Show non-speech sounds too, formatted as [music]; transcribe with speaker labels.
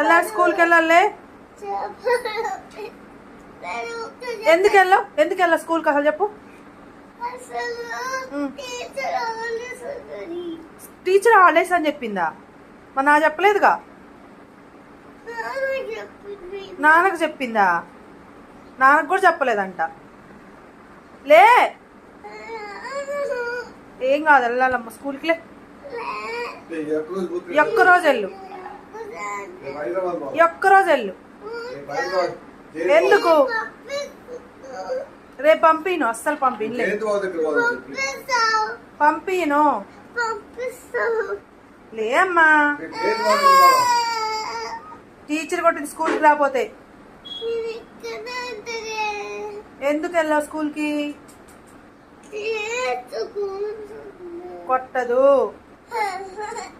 Speaker 1: వెళ్ళాలి స్కూల్కి వెళ్ళాలి ఎందుకు వెళ్ళావు ఎందుకు వెళ్ళావు స్కూల్కి అసలు చెప్పు. టీచర్ హాలిడేస్ అని చెప్పిందా? మరి నా చెప్పలేదుగా? నాన్నకు చెప్పిందా. నాన్నకు కూడా చెప్పలేదంట. లే! ఏం కాదు వెళ్ళాలమ్మ స్కూల్కి లే. ఒక్క రోజు వెళ్ళు. ఈ ఒక్క రోజు వెళ్ళు ఎందుకు? రేపు పంపిను అస్సలు పంపిను. పంపిను. లే అమ్మా టీచర్ కొట్టింది స్కూల్కి రాపోతే ఎందుకు వెళ్ళావు స్కూల్కి? కొట్టదు. [laughs]